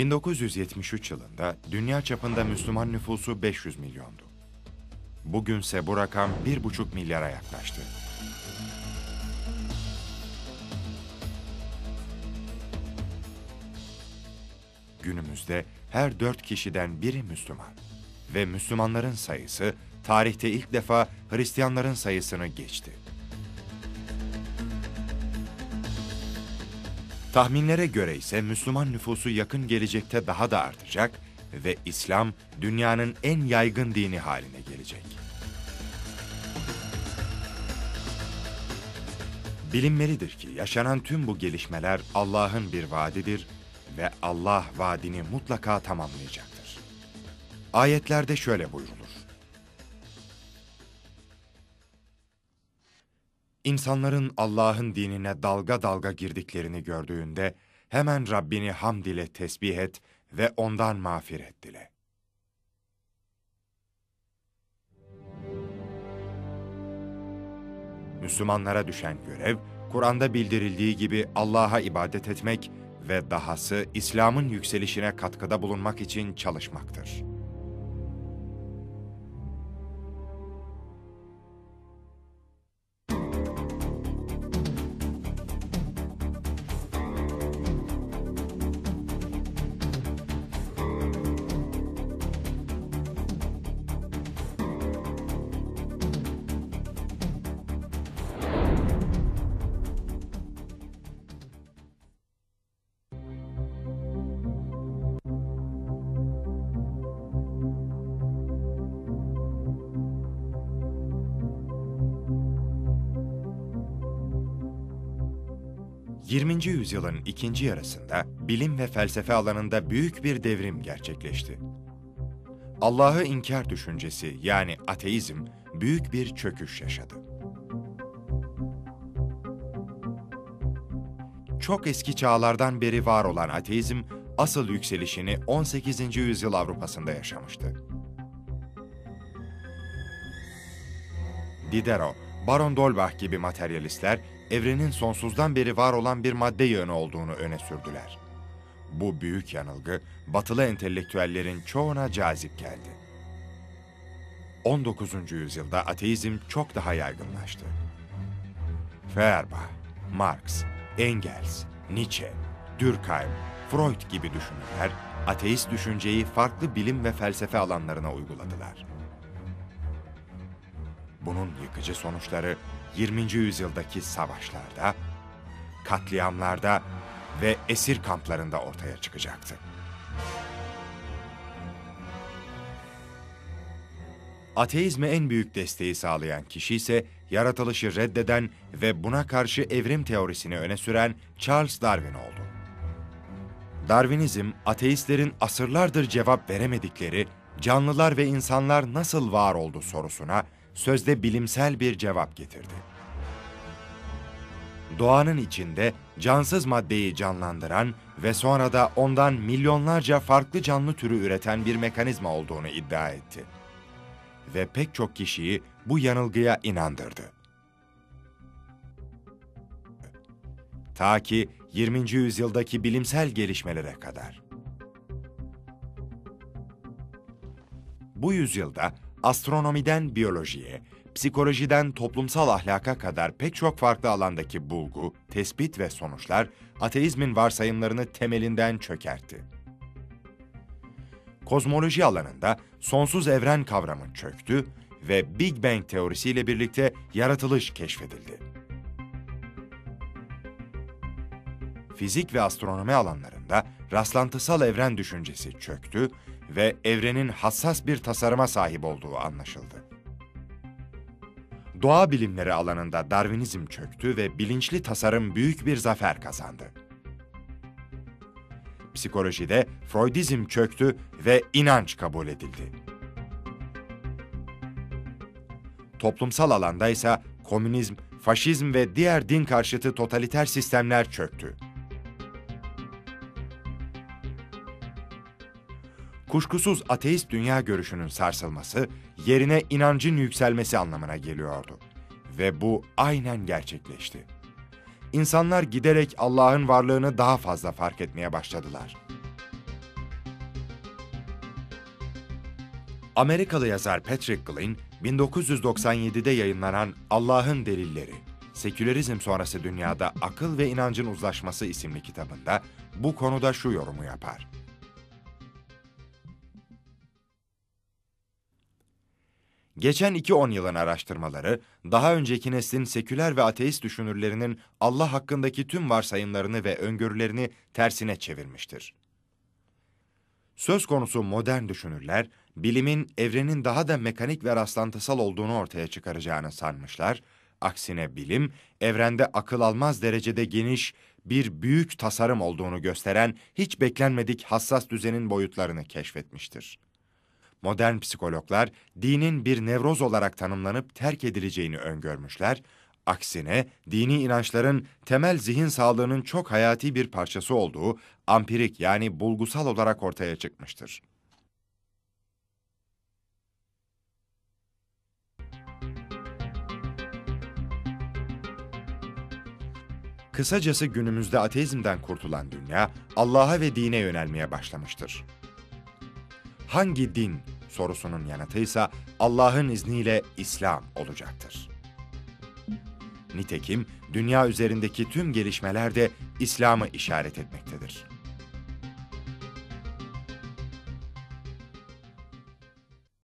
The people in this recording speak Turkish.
1973 yılında dünya çapında Müslüman nüfusu 500 milyondu. Bugünse bu rakam 1,5 milyara yaklaştı. Günümüzde her dört kişiden biri Müslüman ve Müslümanların sayısı tarihte ilk defa Hristiyanların sayısını geçti. Tahminlere göre ise Müslüman nüfusu yakın gelecekte daha da artacak ve İslam dünyanın en yaygın dini haline gelecek. Bilinmelidir ki yaşanan tüm bu gelişmeler Allah'ın bir vaadidir ve Allah vaadini mutlaka tamamlayacaktır. Ayetlerde şöyle buyrulur. İnsanların Allah'ın dinine dalga dalga girdiklerini gördüğünde hemen Rabbini hamd ile tesbih et ve ondan mağfiret dile. Müslümanlara düşen görev, Kur'an'da bildirildiği gibi Allah'a ibadet etmek ve dahası İslam'ın yükselişine katkıda bulunmak için çalışmaktır. 20. yüzyılın ikinci yarısında bilim ve felsefe alanında büyük bir devrim gerçekleşti. Allah'ı inkar düşüncesi yani ateizm büyük bir çöküş yaşadı. Çok eski çağlardan beri var olan ateizm asıl yükselişini 18. yüzyıl Avrupa'sında yaşamıştı. Diderot, Baron d'Holbach gibi materyalistler evrenin sonsuzdan beri var olan bir madde yığını olduğunu öne sürdüler. Bu büyük yanılgı batılı entelektüellerin çoğuna cazip geldi. 19. yüzyılda ateizm çok daha yaygınlaştı. Feuerbach, Marx, Engels, Nietzsche, Durkheim, Freud gibi düşünürler ateist düşünceyi farklı bilim ve felsefe alanlarına uyguladılar. Bunun yıkıcı sonuçları 20. yüzyıldaki savaşlarda, katliamlarda ve esir kamplarında ortaya çıkacaktı. Ateizme en büyük desteği sağlayan kişi ise yaratılışı reddeden ve buna karşı evrim teorisini öne süren Charles Darwin oldu. Darwinizm, ateistlerin asırlardır cevap veremedikleri canlılar ve insanlar nasıl var oldu sorusuna sözde bilimsel bir cevap getirdi. Doğanın içinde cansız maddeyi canlandıran ve sonra da ondan milyonlarca farklı canlı türü üreten bir mekanizma olduğunu iddia etti. Ve pek çok kişiyi bu yanılgıya inandırdı. Ta ki 20. yüzyıldaki bilimsel gelişmelere kadar. Bu yüzyılda astronomiden biyolojiye, psikolojiden toplumsal ahlaka kadar pek çok farklı alandaki bulgu, tespit ve sonuçlar ateizmin varsayımlarını temelinden çökertti. Kozmoloji alanında sonsuz evren kavramı çöktü ve Big Bang teorisiyle birlikte yaratılış keşfedildi. Fizik ve astronomi alanlarında rastlantısal evren düşüncesi çöktü ve evrenin hassas bir tasarıma sahip olduğu anlaşıldı. Doğa bilimleri alanında Darwinizm çöktü ve bilinçli tasarım büyük bir zafer kazandı. Psikolojide Freudizm çöktü ve inanç kabul edildi. Toplumsal alanda ise komünizm, faşizm ve diğer din karşıtı totaliter sistemler çöktü. kuşkusuz ateist dünya görüşünün sarsılması, yerine inancın yükselmesi anlamına geliyordu. Ve bu aynen gerçekleşti. İnsanlar giderek Allah'ın varlığını daha fazla fark etmeye başladılar. Amerikalı yazar Patrick Glynn, 1997'de yayınlanan Allah'ın Delilleri, Sekülerizm Sonrası Dünyada Akıl ve İnancın Uzlaşması isimli kitabında bu konuda şu yorumu yapar. Geçen iki on yılın araştırmaları, daha önceki neslin seküler ve ateist düşünürlerinin Allah hakkındaki tüm varsayımlarını ve öngörülerini tersine çevirmiştir. Söz konusu modern düşünürler, bilimin evrenin daha da mekanik ve rastlantısal olduğunu ortaya çıkaracağını sanmışlar, aksine bilim, evrende akıl almaz derecede geniş bir büyük tasarım olduğunu gösteren hiç beklenmedik hassas düzenin boyutlarını keşfetmiştir. Modern psikologlar dinin bir nevroz olarak tanımlanıp terk edileceğini öngörmüşler, aksine dini inançların temel zihin sağlığının çok hayati bir parçası olduğu ampirik yani bulgusal olarak ortaya çıkmıştır. Kısacası günümüzde ateizmden kurtulan dünya Allah'a ve dine yönelmeye başlamıştır. Hangi din sorusunun yanıtı ise Allah'ın izniyle İslam olacaktır. Nitekim dünya üzerindeki tüm gelişmeler de İslam'ı işaret etmektedir.